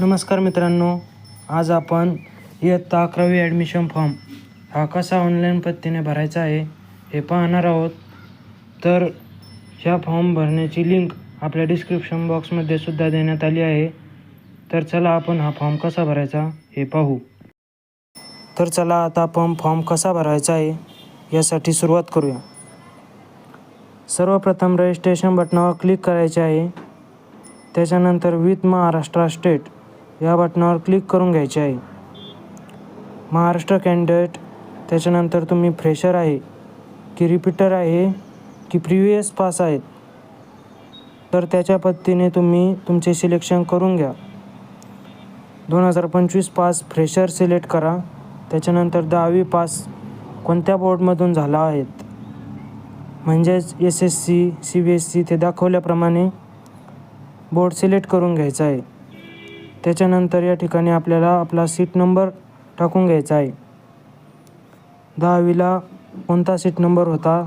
नमस्कार मित्रांनो आज आपण इयत्ता अकरावी ॲडमिशन फॉर्म हा कसा ऑनलाईन पद्धतीने भरायचा आहे हे पाहणार आहोत. तर ह्या फॉर्म भरण्याची लिंक आपल्या डिस्क्रिप्शन बॉक्समध्ये सुद्धा देण्यात आली आहे. तर चला आपण हा फॉर्म कसा भरायचा हे पाहू. तर चला आता आपण फॉर्म कसा भरायचा आहे यासाठी सुरुवात करूया. सर्वप्रथम रजिस्ट्रेशन बटनावर क्लिक करायचे आहे. त्याच्यानंतर विथ महाराष्ट्र स्टेट या बटनावर क्लिक करून घ्यायचे आहे. महाराष्ट्र कॅन्डिडेट त्याच्यानंतर तुम्ही फ्रेशर आहे की रिपीटर आहे की प्रिव्हियस पास आहेत. तर त्याच्या पद्धतीने तुम्ही तुमचे सिलेक्शन करून घ्या. दोन हजार पंचवीस पास फ्रेशर सिलेक्ट करा. त्याच्यानंतर दहावी पास कोणत्या बोर्डमधून झाला आहेत? म्हणजेच S S C C B S C ते दाखवल्याप्रमाणे बोर्ड सिलेक्ट करून घ्यायचा आहे. त्याच्यानंतर या ठिकाणी आपल्याला आपला सीट नंबर टाकून घ्यायचा आहे. दहावीला कोणता सीट नंबर होता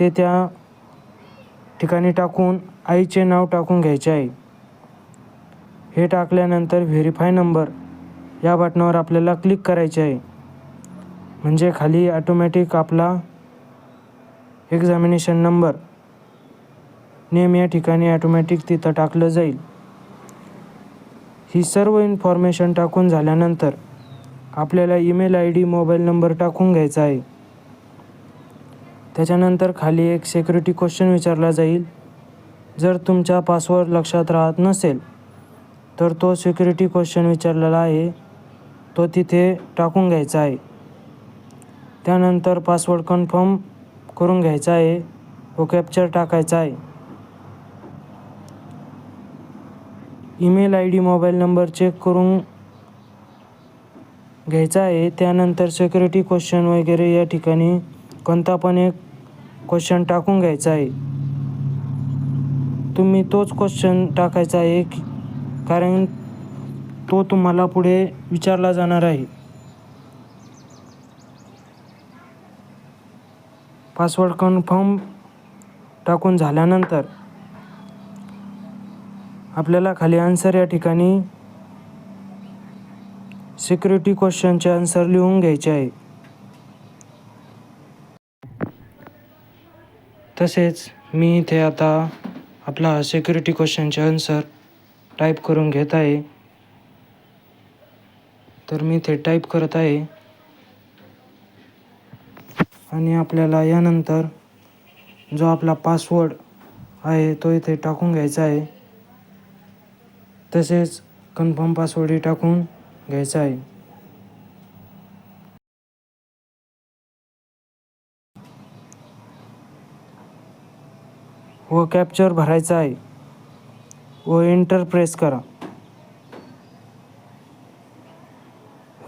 ते त्या ठिकाणी टाकून आईचे नाव टाकून घ्यायचे आहे. हे टाकल्यानंतर व्हेरीफाय नंबर या बटनावर आपल्याला क्लिक करायचे आहे. म्हणजे खाली ॲटोमॅटिक आपला एक्झामिनेशन नंबर नेम या ठिकाणी ॲटोमॅटिक तिथं टाकलं जाईल. ही सर्व इन्फॉर्मेशन टाकून झाल्यानंतर आपल्याला email I D mobile number टाकून घ्यायचा आहे. त्याच्यानंतर खाली एक सिक्युरिटी क्वेश्चन विचारला जाईल. जर तुमचा पासवर्ड लक्षात राहत नसेल तर तो सिक्युरिटी क्वेश्चन विचारलेला आहे. तो तिथे टाकून घ्यायचा आहे. त्यानंतर पासवर्ड कन्फर्म करून घ्यायचा आहे. व कॅप्चर टाकायचा आहे. Email I D mobile number check करून घ्यायचा आहे. त्यानंतर सिक्युरिटी क्वेश्चन वगैरे या ठिकाणी कोणता पण एक क्वेश्चन टाकून घ्यायचा आहे. तुम्ही तोच क्वेश्चन टाकायचा आहे कारण तो तुम्हाला पुढे विचारला जाणार आहे. पासवर्ड कन्फर्म टाकून झाल्यानंतर आपल्याला खाली आन्सर या ठिकाणी सिक्युरिटी क्वेश्चनचे आन्सर लिहून घ्यायचे आहे. तसेच मी इथे आता आपला सिक्युरिटी क्वेश्चनचे आन्सर टाईप करून घेत आहे. तर मी इथे टाईप करत आहे. आणि आपल्याला यानंतर जो आपला पासवर्ड आहे तो इथे टाकून घ्यायचा आहे. तसेच कन्फर्म पासवर्डही टाकून घ्यायचा आहे. व कॅप्चर भरायचा आहे. व एंटर प्रेस करा.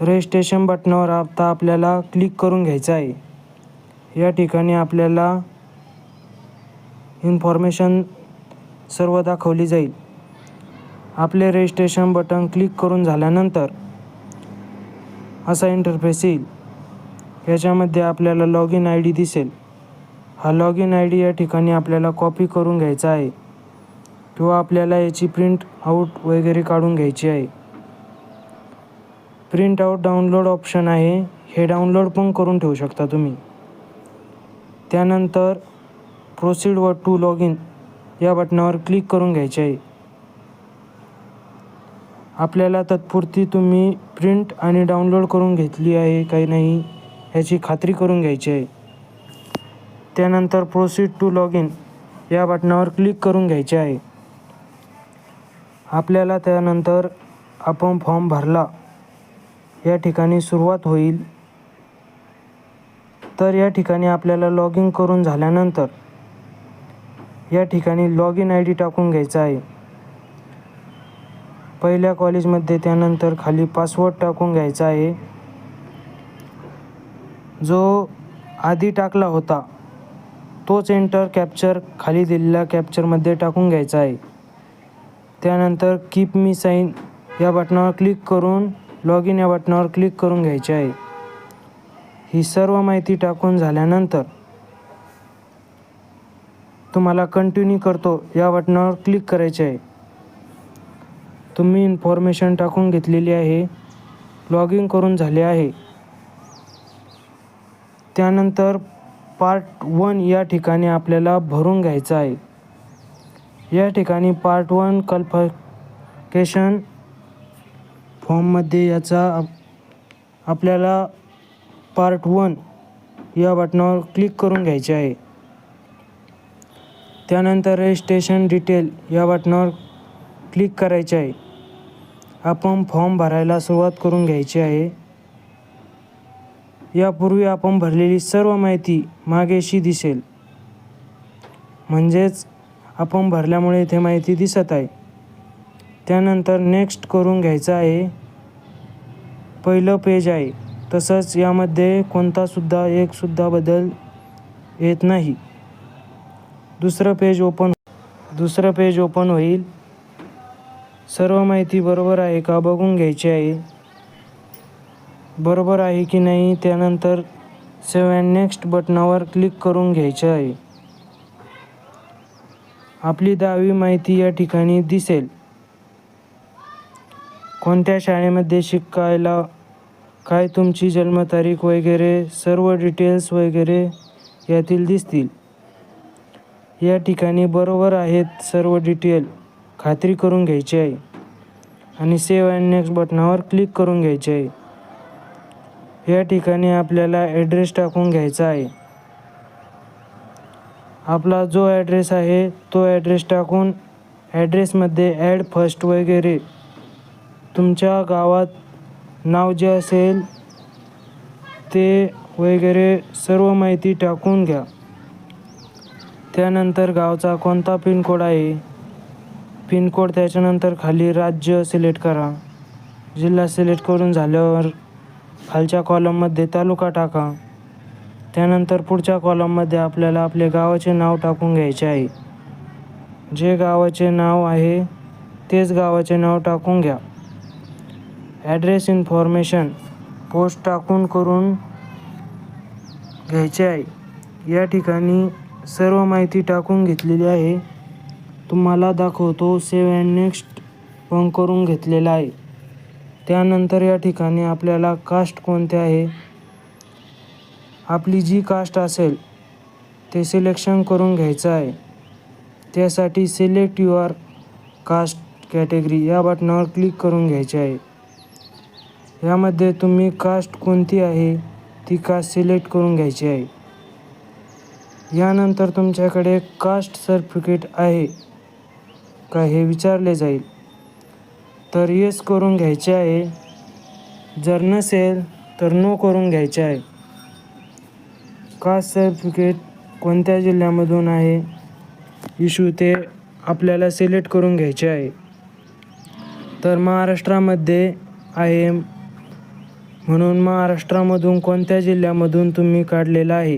रजिस्ट्रेशन बटनावर आता आपल्याला क्लिक करून घ्यायचं आहे. या ठिकाणी आपल्याला इन्फॉर्मेशन सर्व दाखवली जाईल. आपले रजिस्ट्रेशन बटन क्लिक करून झाल्यानंतर असा इंटरफेस येईल. याच्यामध्ये आपल्याला लॉग इन आय डी दिसेल. हा लॉग इन आय डी या ठिकाणी आपल्याला कॉपी करून घ्यायचा आहे. किंवा आपल्याला याची प्रिंट आऊट वगैरे काढून घ्यायची आहे. प्रिंट आऊट डाउनलोड ऑप्शन आहे. हे डाउनलोड पण करून ठेवू शकता तुम्ही. त्यानंतर प्रोसीड व टू लॉग इन या बटनावर क्लिक करून घ्यायचे आहे. आपल्याला तत्पुरती तुम्ही प्रिंट आणि डाउनलोड करून घेतली आहे काही नाही ह्याची खात्री करून घ्यायची आहे. त्यानंतर प्रोसीड टू लॉग इन या बटनावर क्लिक करून घ्यायचे आहे. आपल्याला त्यानंतर आपण फॉर्म भरला. या ठिकाणी सुरुवात होईल. तर या ठिकाणी आपल्याला लॉग इन करून झाल्यानंतर या ठिकाणी लॉग इन आय डी टाकून घ्यायचा आहे. पहिल्या कॉलेजमध्ये त्यानंतर खाली पासवर्ड टाकून घ्यायचा आहे. जो आधी टाकला होता तोच एंटर कॅप्चर खाली दिलेल्या कॅप्चरमध्ये टाकून घ्यायचा आहे. त्यानंतर कीप मी साईन या बटनावर क्लिक करून लॉग इन या बटनावर क्लिक करून घ्यायचे आहे. ही सर्व माहिती टाकून झाल्यानंतर तुम्हाला कंटिन्यू करतो या बटनावर क्लिक करायचे आहे. तुम्ही इन्फॉर्मेशन टाकून घेतलेली आहे. लॉग इन करून झाले आहे. त्यानंतर पार्ट वन या ठिकाणी आपल्याला भरून घ्यायचं आहे. या ठिकाणी पार्ट वन कल्फिकेशन फॉर्ममध्ये याचा आप- आपल्याला पार्ट वन या बटनावर क्लिक करून घ्यायचे आहे. त्यानंतर रजिस्ट्रेशन डिटेल या बटनावर क्लिक करायचे आहे. आपण फॉर्म भरायला सुरुवात करून घ्यायची आहे. यापूर्वी आपण भरलेली सर्व माहिती मागेशी दिसेल. म्हणजेच आपण भरल्यामुळे इथे माहिती दिसत आहे. त्यानंतर नेक्स्ट करून घ्यायचं आहे. पहिलं पेज आहे. तसंच यामध्ये कोणतासुद्धा एकसुद्धा बदल येत नाही. दुसरं पेज ओपन दुसरं पेज ओपन होईल. सर्व माहिती बरोबर आहे का? बघून घ्यायची आहे बरोबर आहे की नाही? त्यानंतर सेव्ह अँड नेक्स्ट बटनावर क्लिक करून घ्यायचे आहे. आपली दहावी माहिती या ठिकाणी दिसेल. कोणत्या शाळेमध्ये शिकायला काय तुमची जन्मतारीख वगैरे सर्व डिटेल्स वगैरे यातील दिसतील. या ठिकाणी बरोबर आहेत सर्व डिटेल. खात्री करून घ्यायची आहे. आणि सेव्ह अँड नेक्स्ट बटनावर क्लिक करून घ्यायचे आहे. या ठिकाणी आपल्याला ॲड्रेस टाकून घ्यायचा आहे. आपला जो ॲड्रेस आहे तो ॲड्रेस टाकून ॲड्रेसमध्ये ॲड फर्स्ट वगैरे तुमच्या गावात नाव जे असेल ते वगैरे सर्व माहिती टाकून घ्या. त्यानंतर गावचा कोणता पिनकोड आहे? पिनकोड त्याच्यानंतर खाली राज्य सिलेक्ट करा. जिल्हा सिलेक्ट करून झाल्यावर खालच्या कॉलममध्ये तालुका टाका. त्यानंतर पुढच्या कॉलममध्ये आपल्याला आपले गावाचे नाव टाकून घ्यायचे आहे. जे गावाचे नाव आहे तेच गावाचे नाव टाकून घ्या. ॲड्रेस इन्फॉर्मेशन पोस्ट टाकून करून घ्यायचे आहे. या ठिकाणी सर्व माहिती टाकून घेतलेली आहे. तुम्हाला दाखवतो सेव अँड नेक्स्ट पण करून घेतलेला आहे. त्यानंतर या ठिकाणी आपल्याला कास्ट कोणते आहे? आपली जी कास्ट असेल ते सिलेक्शन करून घ्यायचं आहे. त्यासाठी सिलेक्ट युअर कास्ट कॅटेगरी या बटनावर क्लिक करून घ्यायचे आहे. यामध्ये तुम्ही कास्ट कोणती आहे ती कास्ट सिलेक्ट करून घ्यायची आहे. यानंतर तुमच्याकडे कास्ट सर्टिफिकेट आहे. का हे विचारले जाईल? तर येस करून घ्यायचे आहे. जर नसेल तर नो करून घ्यायचे आहे. कास्ट सर्टिफिकेट कोणत्या जिल्ह्यामधून आहे? इशू ते आपल्याला सिलेक्ट करून घ्यायचे आहे. तर महाराष्ट्रामध्ये आहे. म्हणून महाराष्ट्रामधून कोणत्या जिल्ह्यामधून तुम्ही काढलेला आहे?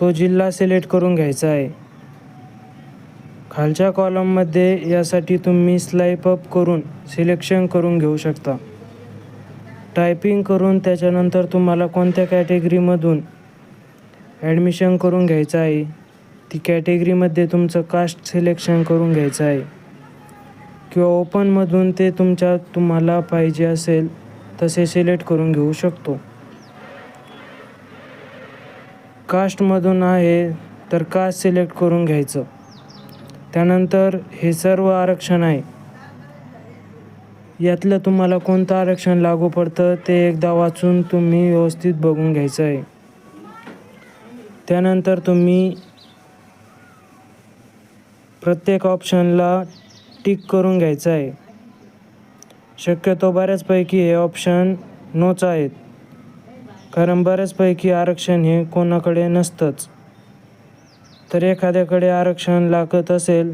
तो जिल्हा सिलेक्ट करून घ्यायचा आहे. खालच्या कॉलममध्ये यासाठी तुम्ही स्लाईप अप करून सिलेक्शन करून घेऊ शकता. टायपिंग करून त्याच्यानंतर तुम्हाला कोणत्या कॅटेगरीमधून ॲडमिशन करून घ्यायचं आहे ती कॅटेगरीमध्ये तुमचं कास्ट सिलेक्शन करून घ्यायचं आहे. किंवा ओपनमधून ते तुमच्या तुम्हाला पाहिजे असेल तसे सिलेक्ट करून घेऊ शकतो. कास्टमधून आहे तर कास्ट सिलेक्ट करून घ्यायचं. त्यानंतर हे सर्व आरक्षण आहे. यातलं तुम्हाला कोणतं आरक्षण लागू पडतं ते एकदा वाचून तुम्ही व्यवस्थित बघून घ्यायचं आहे. त्यानंतर तुम्ही प्रत्येक ऑप्शनला टिक करून घ्यायचं आहे. शक्यतो बऱ्याचपैकी हे ऑप्शन नोच आहेत. कारण बऱ्याचपैकी आरक्षण हे कोणाकडे नसतंच. तर एखाद्याकडे आरक्षण लागत असेल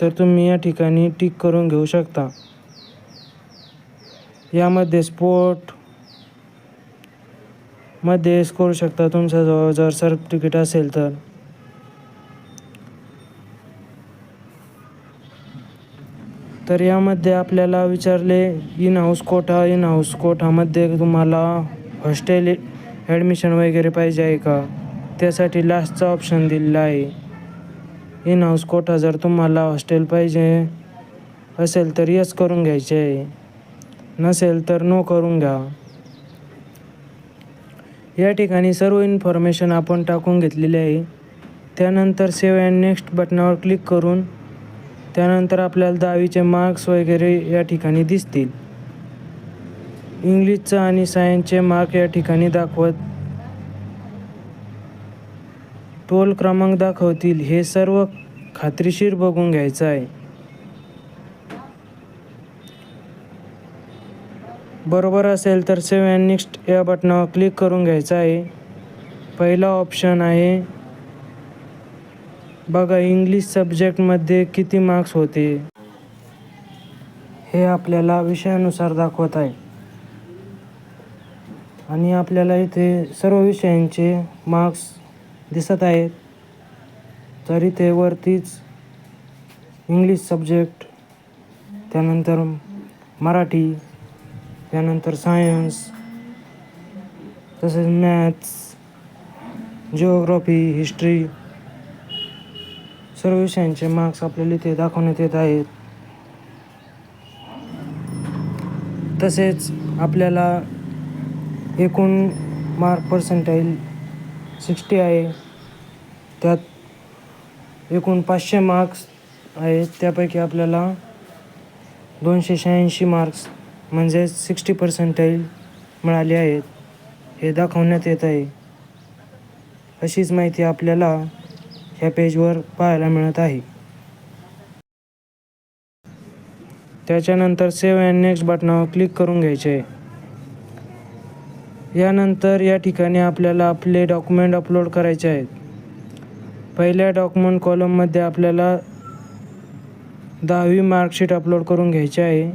तर तुम्ही या ठिकाणी टिक करून घेऊ शकता. यामध्ये स्पोर्टमध्ये करू शकता तुमच्याजवळ जर सर्टिफिकेट असेल तर. तर यामध्ये आपल्याला विचारले in house quota in house कोटामध्ये तुम्हाला हॉस्टेल ॲडमिशन वगैरे पाहिजे आहे का? त्यासाठी लास्टचा ऑप्शन दिलेला आहे. इन हाऊस कोटा जर तुम्हाला हॉस्टेल पाहिजे असेल तर यस करून घ्यायचे. आहे नसेल तर नो करून घ्या. या ठिकाणी सर्व इन्फॉर्मेशन आपण टाकून घेतलेली आहे. त्यानंतर सेव्ह अँड नेक्स्ट बटनावर क्लिक करून त्यानंतर आपल्याला दहावीचे मार्क्स वगैरे या ठिकाणी दिसतील. इंग्लिशचं आणि सायन्सचे मार्क या ठिकाणी दाखवत टोल क्रमांक दाखवतील हे सर्व खात्रीशीर बघून घ्यायचं आहे. बरोबर असेल तर सेव्ह अँड नेक्स्ट या बटनावर क्लिक करून घ्यायचं आहे. पहिला ऑप्शन आहे बघा इंग्लिश सब्जेक्टमध्ये किती मार्क्स होते. हे आपल्याला विषयानुसार दाखवत आहे. आणि आपल्याला इथे सर्व विषयांचे मार्क्स दिसत आहेत. तर इथे वरतीच इंग्लिश सब्जेक्ट त्यानंतर मराठी त्यानंतर सायन्स तसेच मॅथ्स जिओग्राफी हिस्ट्री सर्व विषयांचे मार्क्स आपल्याला इथे दाखवण्यात येत आहेत. तसेच आपल्याला एकूण मार्क पर्सेंटाईल सिक्स्टी आहे. त्यात एकूण पाचशे मार्क्स आहेत. त्यापैकी आपल्याला दोनशे शहाऐंशी मार्क्स म्हणजे सिक्स्टी पर्सेंटाईल मिळाले आहेत. हे दाखवण्यात येत आहे. अशीच माहिती आपल्याला ह्या पेजवर पाहायला मिळत आहे. त्याच्यानंतर सेव्ह अँड नेक्स्ट बटनावर क्लिक करून घ्यायचे. आहे यानंतर या ठिकाणी आपल्याला आपले डॉक्युमेंट अपलोड करायचे आहेत. पहिल्या डॉक्युमेंट कॉलममध्ये आपल्याला दहावी मार्कशीट अपलोड करून घ्यायची आहे.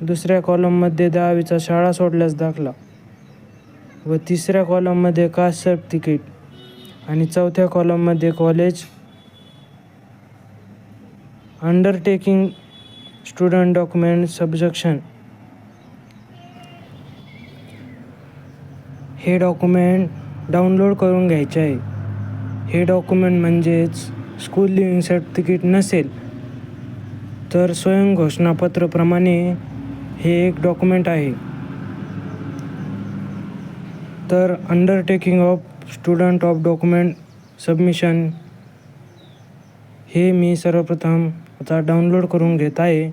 दुसऱ्या कॉलममध्ये दहावीचा शाळा सोडल्यास दाखला. व तिसऱ्या कॉलममध्ये कास्ट सर्टिफिकेट. आणि चौथ्या कॉलममध्ये college undertaking student document submission. हे डॉक्युमेंट डाउनलोड करून घ्यायचे आहे. हे डॉक्युमेंट म्हणजेच स्कूल लिव्हिंग सर्टिफिकेट नसेल तर स्वयं घोषणापत्रप्रमाणे हे एक डॉक्युमेंट आहे. तर undertaking of student of document submission हे मी सर्वप्रथम आता डाउनलोड करून घेत आहे.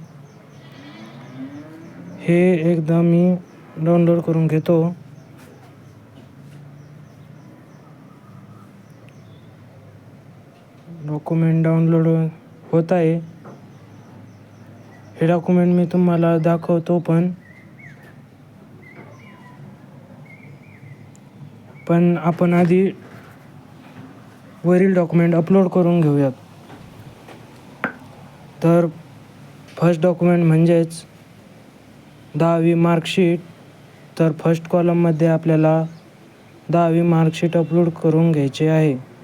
हे एकदा मी डाउनलोड करून घेतो. डॉक्युमेंट डाउनलोड होत आहे. हे डॉक्युमेंट मी तुम्हाला दाखवतो पण. पण आपण आधी वरील डॉक्युमेंट अपलोड करून घेऊयात. तर फर्स्ट डॉक्युमेंट म्हणजेच दहावी मार्कशीट तर फर्स्ट कॉलममध्ये आपल्याला दहावी मार्कशीट अपलोड करून घ्यायचे आहे.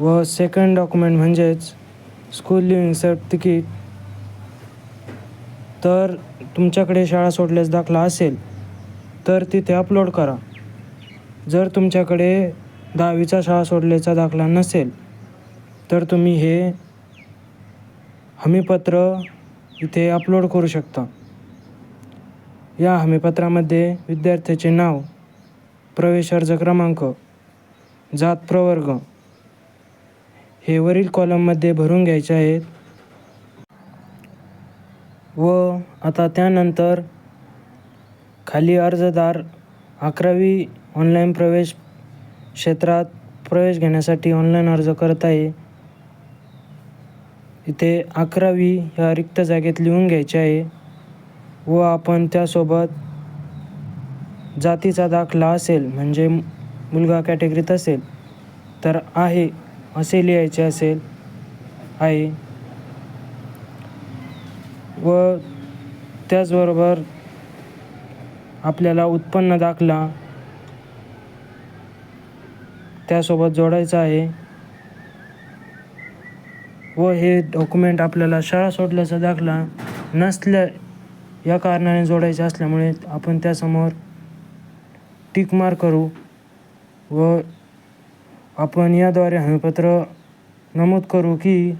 व सेकंड डॉक्युमेंट म्हणजेच स्कूल लिव्हिंग सर्टिफिकेट तर तुमच्याकडे शाळा सोडल्यास दाखला असेल तर तिथे अपलोड करा. जर तुमच्याकडे दहावीचा शाळा सोडल्याचा दाखला नसेल तर तुम्ही हे हमीपत्र इथे अपलोड करू शकता. या हमीपत्रामध्ये विद्यार्थ्याचे नाव प्रवेश अर्ज क्रमांक जात प्रवर्ग हे वरील कॉलममध्ये भरून घ्यायचे आहेत. व आता त्यानंतर खाली अर्जदार अकरावी ऑनलाईन प्रवेश क्षेत्रात प्रवेश घेण्यासाठी ऑनलाईन अर्ज करत आहे. इथे अकरावी ह्या रिक्त जागेत लिहून घ्यायचे आहे. व आपण त्यासोबत जातीचा दाखला असेल म्हणजे मुलगा कॅटेगरीत असेल तर आहे असे लिहायचे असेल. आहे. व त्याचबरोबर आपल्याला उत्पन्न दाखला त्यासोबत जोडायचा आहे. व हे डॉक्युमेंट आपल्याला शाळा सोडल्याचा दाखला नसल्या या कारणाने जोडायचे असल्यामुळे आपण त्यासमोर टिक मार करू व आपण याद्वारे हमीपत्र नमूद करू की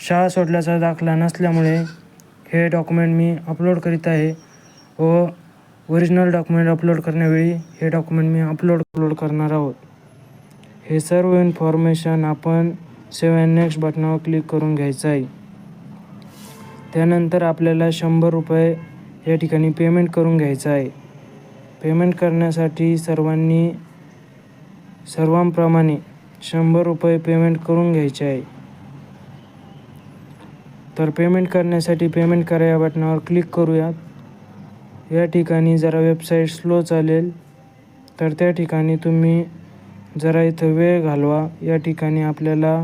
शाळा सोडल्याचा दाखला नसल्यामुळे हे डॉक्युमेंट मी अपलोड करीत आहे व ओरिजिनल डॉक्युमेंट अपलोड करण्यावेळी हे डॉक्युमेंट मी अपलोड अपलोड करणार आहोत. हे सर्व इन्फॉर्मेशन आपण सेव्ह अँड नेक्स्ट बटनावर क्लिक करून घ्यायचं आहे. त्यानंतर आपल्याला शंभर रुपये या ठिकाणी पेमेंट करून घ्यायचं आहे. पेमेंट करण्यासाठी सर्वांनी सर्वांप्रमाणे शंभर रुपये पेमेंट करून घ्यायचे आहे. तर पेमेंट करण्यासाठी पेमेंट करा या बटनावर क्लिक करूयात या ठिकाणी जरा वेबसाईट स्लो चालेल. तर त्या ठिकाणी तुम्ही जरा इथं वेळ घालवा. या ठिकाणी आपल्याला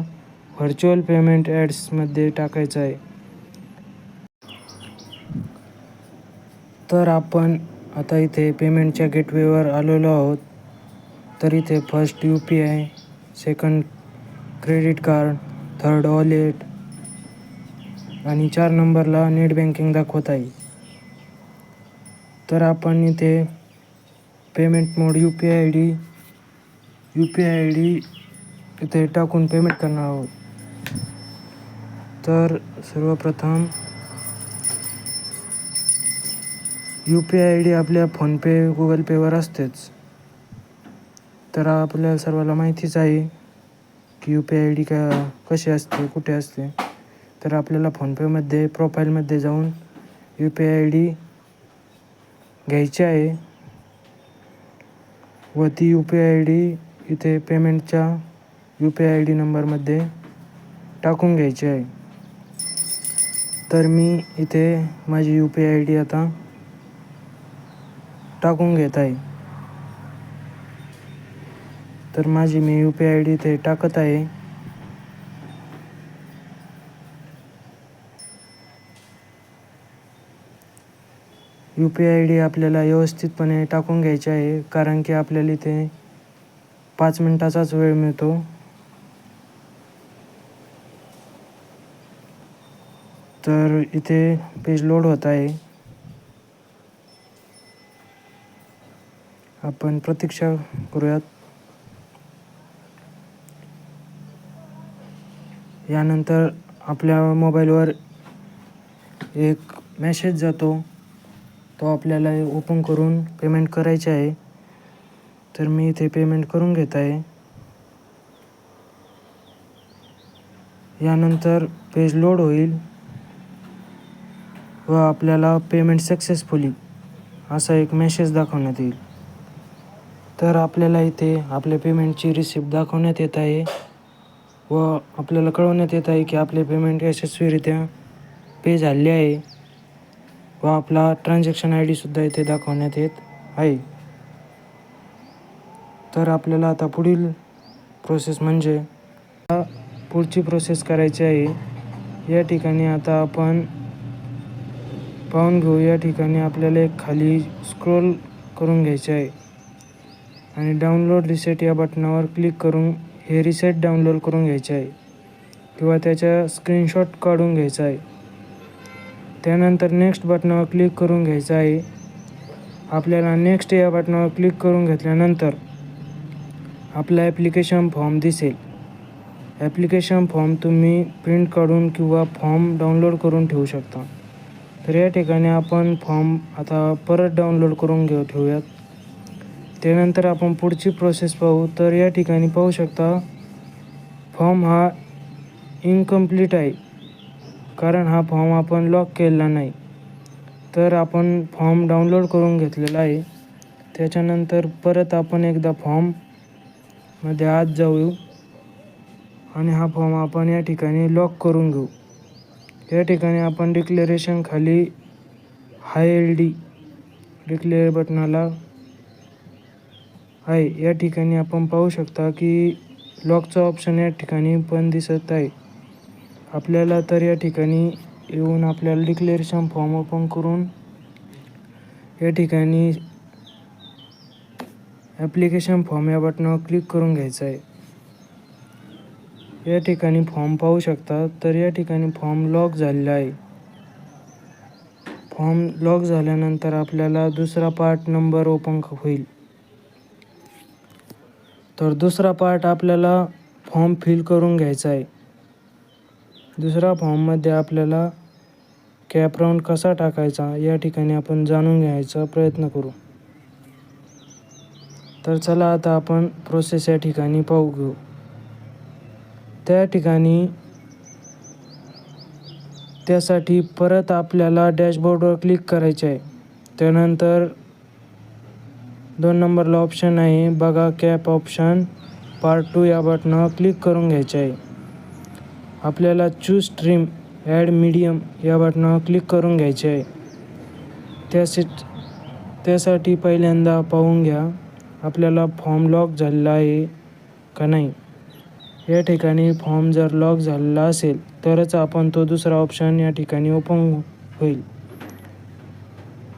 व्हर्च्युअल पेमेंट ॲड्समध्ये टाकायचं आहे. तर आपण आता इथे पेमेंटच्या गेटवेवर आलेलो आहोत. तर इथे first U P I second credit card third wallet आणि चार नंबरला नेट बँकिंग दाखवत आहे. तर आपण इथे payment mode U P I I D U P I I D इथे टाकून पेमेंट करणार आहोत. तर सर्वप्रथम U P I I D आपल्या फोनपे गुगल पेवर असतेच. तर आपल्या सर्वाला माहितीच आहे की U P I I D का कशी असते कुठे असते. तर आपल्याला फोनपेमध्ये प्रोफाईलमध्ये जाऊन U P I I D घ्यायची आहे. व ती U P I I D इथे पेमेंटच्या U P I I D नंबरमध्ये टाकून घ्यायची आहे. तर मी इथे माझी U P I I D आता टाकून घेत आहे. तर माझी मी यू पी आय डी इथे टाकत आहे. यू पी आय डी आपल्याला व्यवस्थितपणे टाकून घ्यायची आहे कारण की आपल्याला इथे पाच मिनटाचाच वेळ मिळतो. तर इथे पेज लोड होत आहे. आपण प्रतीक्षा करूयात. यानंतर आपल्या मोबाईलवर एक मेसेज जातो. तो आपल्याला ओपन करून पेमेंट करायचे आहे. तर मी इथे पेमेंट करून घेत आहे. यानंतर पेज लोड होईल व आपल्याला पेमेंट सक्सेसफुली असा एक मेसेज दाखवण्यात येईल. तर आपल्याला इथे आपल्या पेमेंटची रिसिप्ट दाखवण्यात येत आहे. व आपल्याला कळवण्यात येत आहे की आपले पेमेंट यशस्वीरित्या पे झाले आहे. व आपला ट्रान्झॅक्शन आय डीसुद्धा इथे दाखवण्यात येत आहे. तर आपल्याला आता पुढील प्रोसेस म्हणजे पुढची प्रोसेस करायची आहे. या ठिकाणी आता आपण पाहून घेऊ. या ठिकाणी आपल्याला एक खाली स्क्रोल करून घ्यायचे आहे. आणि डाउनलोड रिसेट या बटनावर क्लिक करून हे रिसेट डाउनलोड करून घ्यायचे आहे. किंवा त्याच्या स्क्रीनशॉट काढून घ्यायचा आहे. त्यानंतर नेक्स्ट बटनावर क्लिक करून घ्यायचं आहे. आपल्याला नेक्स्ट या बटनावर क्लिक करून घेतल्यानंतर आपला ॲप्लिकेशन फॉर्म दिसेल. ॲप्लिकेशन फॉर्म तुम्ही प्रिंट काढून किंवा फॉर्म डाउनलोड करून ठेवू शकता. तर या ठिकाणी आपण फॉर्म आता परत डाउनलोड करून घेऊ ठेवूयात. त्यानंतर आपण पुढची प्रोसेस पाहू. तर या ठिकाणी पाहू शकता फॉर्म हा इनकम्प्लीट आहे. कारण हा फॉर्म आपण लॉक केलेला नाही. तर आपण फॉर्म डाउनलोड करून घेतलेला आहे. त्याच्यानंतर परत आपण एकदा फॉर्ममध्ये आत जाऊ आणि हा फॉर्म आपण या ठिकाणी लॉक करून घेऊ. या ठिकाणी आपण डिक्लेरेशन खाली हाय एल डी डिक्लेअर बटनाला आहे. या ठिकाणी आपण पाहू शकता की लॉकचं ऑप्शन या ठिकाणी पण दिसत आहे. आपल्याला तर या ठिकाणी येऊन आपल्याला डिक्लेरेशन फॉर्म ओपन करून या ठिकाणी ॲप्लिकेशन फॉर्म या बटनावर क्लिक करून घ्यायचं आहे. या ठिकाणी फॉर्म पाहू शकता तर या ठिकाणी फॉर्म लॉक झालेला आहे. फॉर्म लॉक झाल्यानंतर आपल्याला दुसरा पार्ट नंबर ओपन होईल. तर दुसरा पार्ट आपल्याला फॉर्म फिल करून घ्यायचा आहे. दुसरा फॉर्ममध्ये आपल्याला कॅप राऊंड कसा टाकायचा या ठिकाणी आपण जाणून घ्यायचा प्रयत्न करू. तर चला आता आपण प्रोसेस या ठिकाणी पाहू घेऊ. त्या ठिकाणी त्यासाठी परत आपल्याला डॅशबोर्डवर क्लिक करायचे आहे. त्यानंतर दोन नंबरला ऑप्शन आहे. बघा कॅप ऑप्शन पार्ट टू या बटनावर क्लिक करून घ्यायचे आहे. आपल्याला चूज स्ट्रीम ॲड मीडियम या बटनावर क्लिक करून घ्यायचे आहे. त्यासी त्यासाठी पहिल्यांदा पाहून घ्या आपल्याला फॉर्म लॉक झालेला आहे का नाही? या ठिकाणी फॉर्म जर लॉक झालेला असेल तरच आपण तो दुसरा ऑप्शन या ठिकाणी ओपन होईल.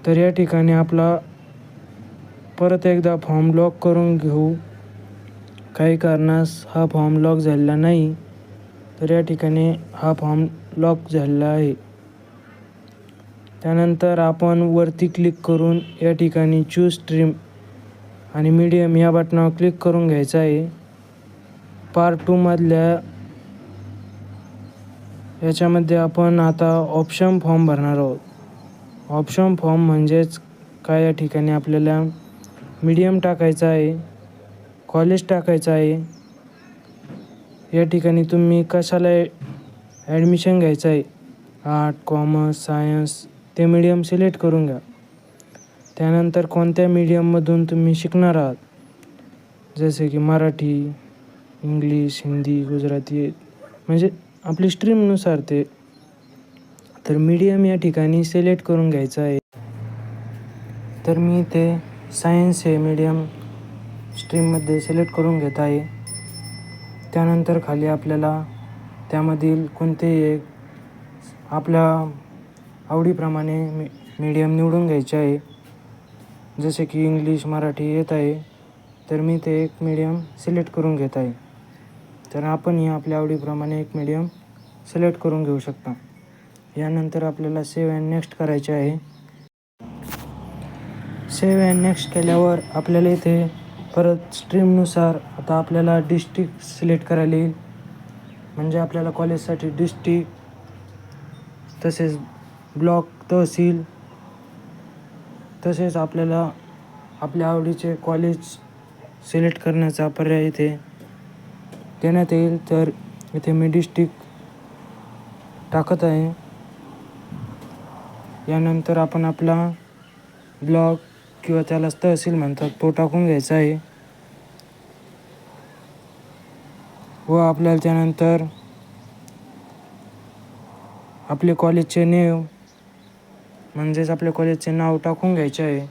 तर या ठिकाणी आपला परत एकदा फॉर्म लॉक करून घेऊ. काही कारणास हा फॉर्म लॉक झालेला नाही तर या ठिकाणी हा फॉर्म लॉक झालेला आहे. त्यानंतर आपण वरती क्लिक करून या ठिकाणी चूज स्ट्रीम आणि मीडियम या बटनावर क्लिक करून घ्यायचं आहे. पार्ट टूमधल्या याच्यामध्ये आपण आता ऑप्शन फॉर्म भरणार आहोत. ऑप्शन फॉर्म म्हणजेच काय या ठिकाणी आपल्याला मीडियम टाकायचं आहे कॉलेज टाकायचं आहे. या ठिकाणी तुम्ही कशाला ॲडमिशन घ्यायचं आहे? आर्ट कॉमर्स सायन्स ते मीडियम सिलेक्ट करून घ्या. त्यानंतर कोणत्या मीडियममधून तुम्ही शिकणार आहात? जसे की मराठी इंग्लिश हिंदी गुजराती म्हणजे आपली स्ट्रीमनुसार ते. तर मीडियम या ठिकाणी सिलेक्ट करून घ्यायचं आहे. तर मी ते सायन्स हे मीडियम स्ट्रीममध्ये सिलेक्ट करून घेत आहे. त्यानंतर खाली आपल्याला त्यामधील कोणतेही एक आपल्या आवडीप्रमाणे मी मीडियम निवडून घ्यायचे आहे. जसे की इंग्लिश मराठी येत आहे तर मी ते एक मीडियम सिलेक्ट करून घेत आहे. तर आपणही आपल्या आवडीप्रमाणे एक मीडियम सिलेक्ट करून घेऊ शकता. यानंतर आपल्याला सेव्ह अँड नेक्स्ट करायचे आहे. सेव्ह अँड नेक्स्ट केल्यावर आपल्याला इथे परत स्ट्रीमनुसार आता आपल्याला डिस्ट्रिक्ट सिलेक्ट करायला येईल. म्हणजे आपल्याला कॉलेजसाठी डिस्ट्रिक्ट तसेच ब्लॉक तहसील तसेच आपल्याला आपल्या आवडीचे कॉलेज सिलेक्ट करण्याचा पर्याय इथे देण्यात येईल. तर इथे मी डिस्ट्रिक्ट टाकत आहे. यानंतर आपण आपला ब्लॉक किंवा त्याला तहसील म्हणतात. तो टाकून घ्यायचा आहे. व आपल्याला त्यानंतर आपले कॉलेजचे नेव म्हणजेच आपल्या कॉलेजचे नाव टाकून घ्यायचे आहे.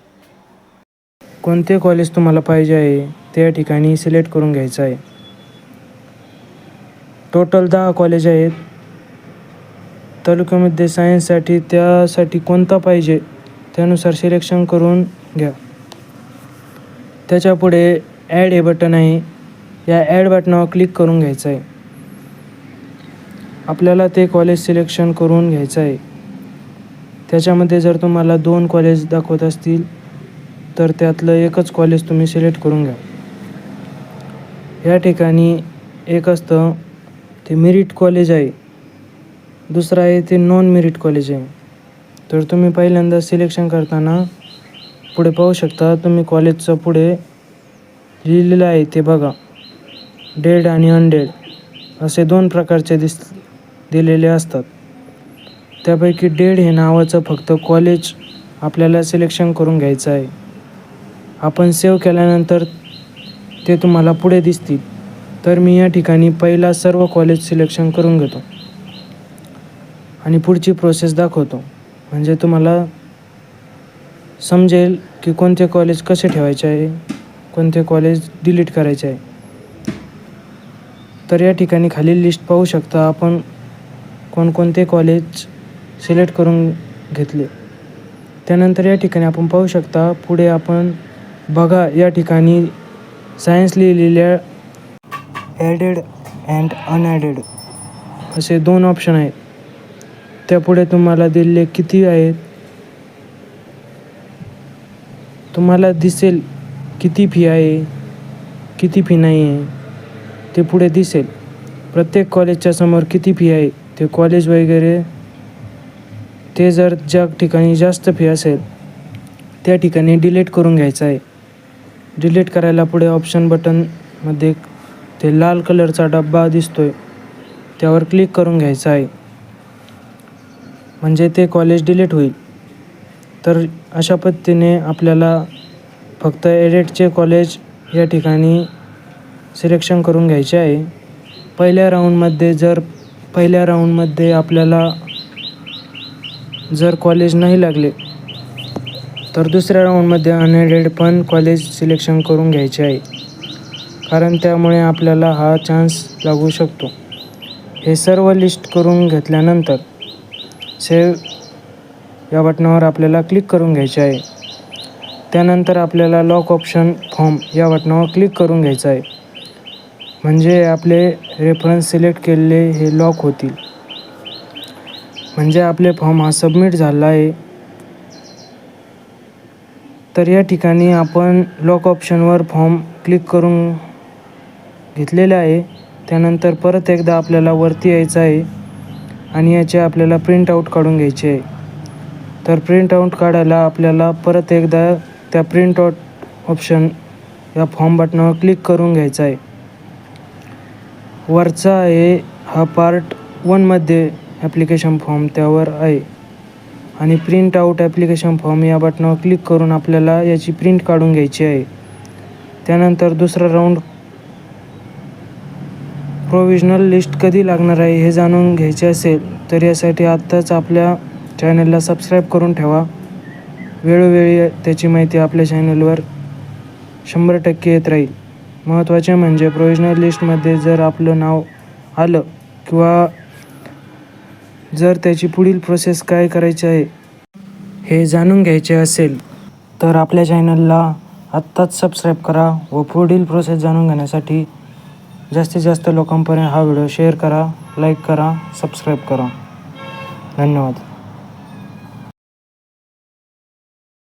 कोणते कॉलेज तुम्हाला पाहिजे आहे त्या ठिकाणी सिलेक्ट करून घ्यायचं आहे. टोटल दहा कॉलेज आहेत. तालुक्यामध्ये सायन्ससाठी त्यासाठी कोणता पाहिजे त्यानुसार सिलेक्शन करून घ्या. त्याच्यापुढे ॲड हे बटन आहे. या ॲड बटनावर क्लिक करून घ्यायचं आहे. आपल्याला ते कॉलेज सिलेक्शन करून घ्यायचं आहे. त्याच्यामध्ये जर तुम्हाला दोन कॉलेज दाखवत असतील तर त्यातलं एकच कॉलेज तुम्ही सिलेक्ट करून घ्या. या ठिकाणी एक असतं ते मेरिट कॉलेज आहे. दुसरं आहे ते नॉन मेरिट कॉलेज आहे. तर तुम्ही पहिल्यांदा सिलेक्शन करताना पुढे पाहू शकता तुम्ही कॉलेजचं पुढे लिहिलेलं आहे ते बघा. डेड आणि अनडेड असे दोन प्रकारचे दिस दिलेले असतात. त्यापैकी डेड हे नावाचं फक्त कॉलेज आपल्याला सिलेक्शन करून घ्यायचं आहे. आपण सेव्ह केल्यानंतर ते तुम्हाला पुढे दिसतील. तर मी या ठिकाणी पहिला सर्व कॉलेज सिलेक्शन करून घेतो. आणि पुढची प्रोसेस दाखवतो. म्हणजे तुम्हाला समजेल की कोणते कॉलेज कसे ठेवायचे आहे कोणते कॉलेज डिलीट करायचे आहे. तर या ठिकाणी खालील लिस्ट पाहू शकता आपण कोणकोणते कॉलेज सिलेक्ट करून घेतले. त्यानंतर या ठिकाणी आपण पाहू शकता पुढे आपण बघा या ठिकाणी सायन्स लिहिलेल्या ॲडेड अँड अनॲडेड असे दोन ऑप्शन आहेत. त्यापुढे तुम्हाला दिलेले किती आहेत? तुम्हाला दिसेल किती फी आहे किती फी नाही आहे ते पुढे दिसेल. प्रत्येक कॉलेजच्या समोर किती फी आहे ते कॉलेज वगैरे ते जर ज्या ठिकाणी जास्त फी असेल त्या ठिकाणी डिलीट करून घ्यायचं आहे. डिलीट करायला पुढे ऑप्शन बटनमध्ये ते लाल कलरचा डब्बा दिसतो आहे त्यावर क्लिक करून घ्यायचं आहे. म्हणजे ते कॉलेज डिलीट होईल. तर अशा पद्धतीने आपल्याला फक्त एडेटचे कॉलेज या ठिकाणी सिलेक्शन करून घ्यायचे आहे. पहिल्या राऊंडमध्ये जर पहिल्या राऊंडमध्ये आपल्याला जर कॉलेज नाही लागले तर दुसऱ्या राऊंडमध्ये अनएडेड पण कॉलेज सिलेक्शन करून घ्यायचे आहे. कारण त्यामुळे आपल्याला हा चान्स लागू शकतो. हे सर्व लिस्ट करून घेतल्यानंतर सेव्ह या बटनावर आपल्याला क्लिक करून घ्यायचे आहे. त्यानंतर आपल्याला लॉक ऑप्शन फॉर्म या बटनावर क्लिक करून घ्यायचं आहे. म्हणजे आपले रेफरन्स सिलेक्ट केलेले हे लॉक होतील. म्हणजे आपले फॉर्म हा सबमिट झाला आहे. तर या ठिकाणी आपण लॉक ऑप्शनवर फॉर्म क्लिक करून घेतलेला आहे. त्यानंतर परत एकदा आपल्याला वरती यायचं आहे. आणि याचे आपल्याला प्रिंट आऊट काढून घ्यायचे आहे. तर प्रिंटआउट काढायला आपल्याला परत एकदा त्या प्रिंटआउट ऑप्शन या फॉर्म बटनावर क्लिक करून घ्यायचा आहे. वरचा आहे हा पार्ट वनमध्ये ॲप्लिकेशन फॉर्म त्यावर आहे. आणि प्रिंट आऊट ॲप्लिकेशन फॉर्म या बटनावर क्लिक करून आपल्याला याची प्रिंट काढून घ्यायची आहे. त्यानंतर दुसरा राऊंड प्रोविजनल लिस्ट कधी लागणार आहे हे जाणून घ्यायचे असेल तर यासाठी आत्ताच आपल्या चॅनलला सबस्क्राईब करून ठेवा. वेळोवेळी त्याची माहिती आपल्या चॅनलवर शंभर टक्के येत राहील. महत्त्वाचे म्हणजे प्रोविजनल लिस्टमध्ये जर आपलं नाव आलं किंवा जर त्याची पुढील प्रोसेस काय करायची आहे हे जाणून घ्यायचे असेल तर आपल्या चॅनलला आत्ताच सबस्क्राईब करा व पुढील प्रोसेस जाणून घेण्यासाठी जास्तीत जास्त लोकांपर्यंत हा व्हिडिओ शेअर करा लाईक करा सबस्क्राईब करा. धन्यवाद.